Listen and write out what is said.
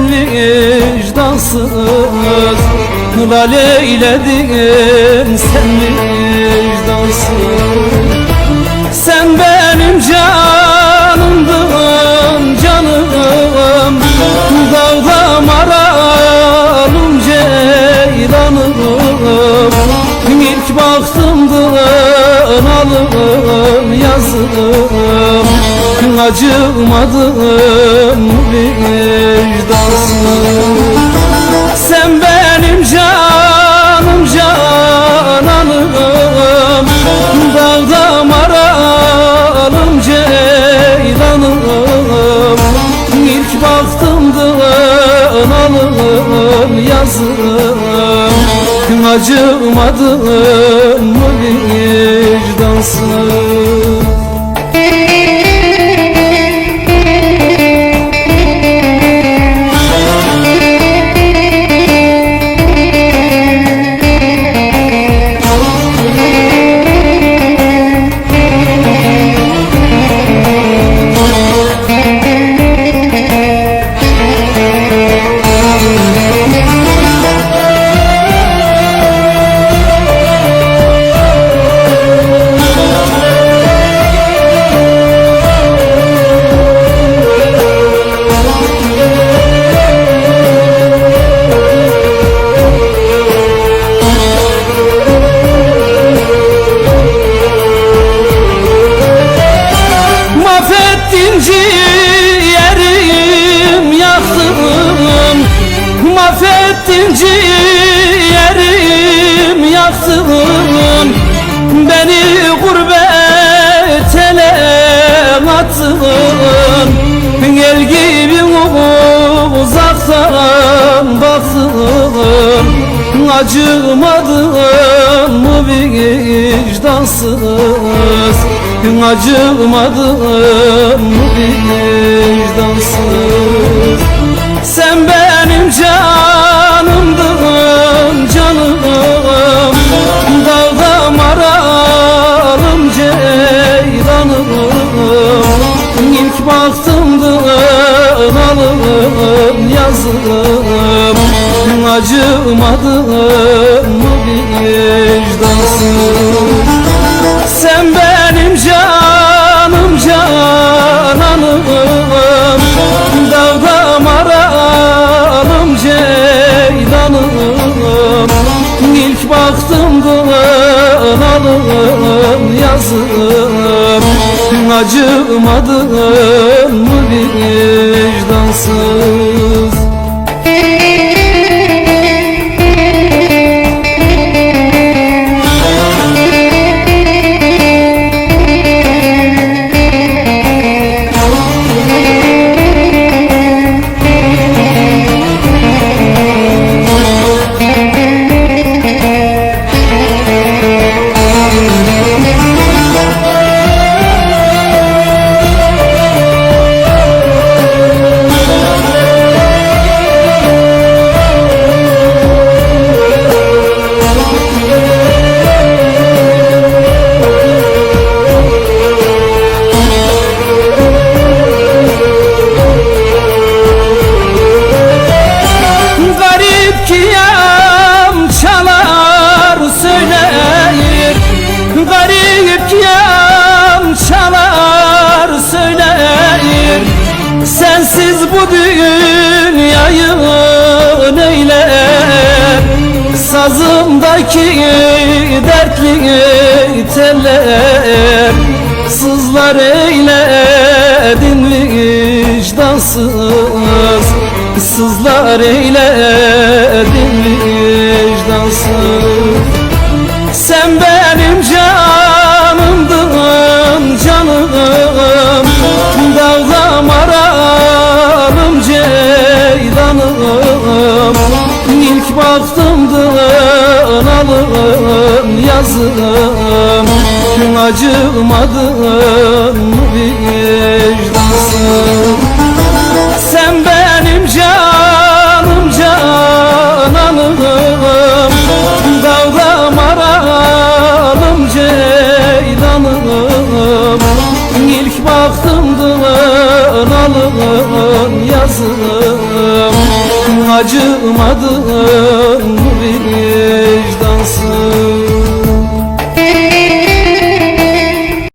vicdansız Lale eyledin. Sen vicdansız. Sen benim canımdın canım. Dağda maralım ceylanım. İlk baktımdın alım yazım Acımadım vicdansız Sen benim canım cananım. Dağda maralım ceylanım. İlk baktımdın alım yazım. Acımadım vicdansız Mahvettin yaktım Beni gurbet ele attın Gel gibi uzaktan baktım Acımadın mı vicdansız? Acımadın Acımadın mı vicdansız? Sen benim canım cananım. Dağda maralım ceylanım. İlk baktımdın alım yazım. Acımadın mı vicdansız Sensiz bu dünyayı neyler Sazımdaki dertli teller Sızlar eyledin vicdansız Sızlar eyledin baktımdın alım yazım Acımadın mı vicdansız Sen benim canım cananım Dağda maralım ceylanım. İlk baktımdın alım yazım acımadın